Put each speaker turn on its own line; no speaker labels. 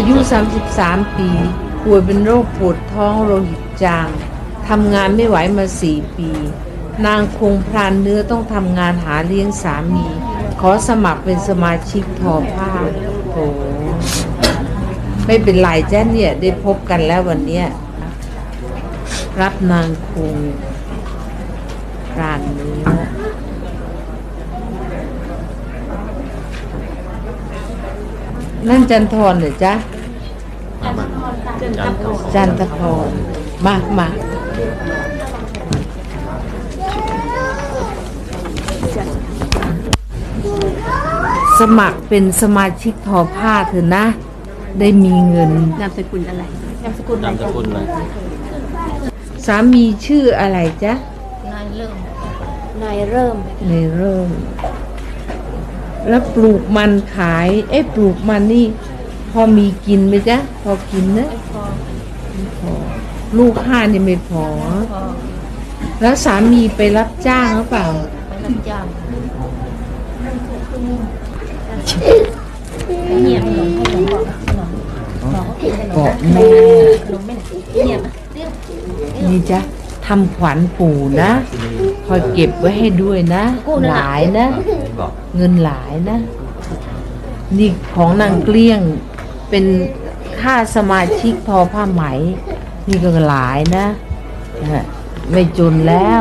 อายุ 33 ปี ป่วยเป็นโรคปวดท้องโลหิตจางทำงานไม่ไหวมาสี่ปี นางคงพรานเนื้อต้องทำงานหาเลี้ยงสามี ขอสมัครเป็นสมาชิกทอผ้าโถไม่เป็นไรแจ้เนี่ย ได้พบกันแล้ววันเนี้ยรับนางคงพรานเนื้อ นั่นจันทรเหรอจ๊ะจันทพรมามาสมัครเป็นสมาชิกทอผ้าเถอะนะ ได้มีเงิน
นามสกุลอะไรนามสกุล
นามสกุลเลย
สามีชื่ออะไรจ๊ะ
นายเริ่มนายเริ่ม
ในเริ่ม แล้วปลูกมันขายเอ้ปลูกมันนี่ พอมีกินไหมจ๊ะ พอกินนะ
พอ
พอลูกห้านี่ไม่พอ
พอ
แล้วสามีไปรับจ้างหรือเปล่า
ไปรับจ้างเงียบขนมให้ขนมบอกขนมบอกว่ากินขนม
เกาะ
นะ
แม่
ขนมไม่ไหนเงียบอะเรียก
นี่จ๊ะทำขวัญปู่นะ คอยเก็บไว้ให้ด้วยนะ หลายนะ
บอก
เงินหลายนะ นี่ของนางเกลี้ยงเป็นค่าสมาชิกทอผ้าไหม นี่ก็หลายนะนะไม่จนแล้ว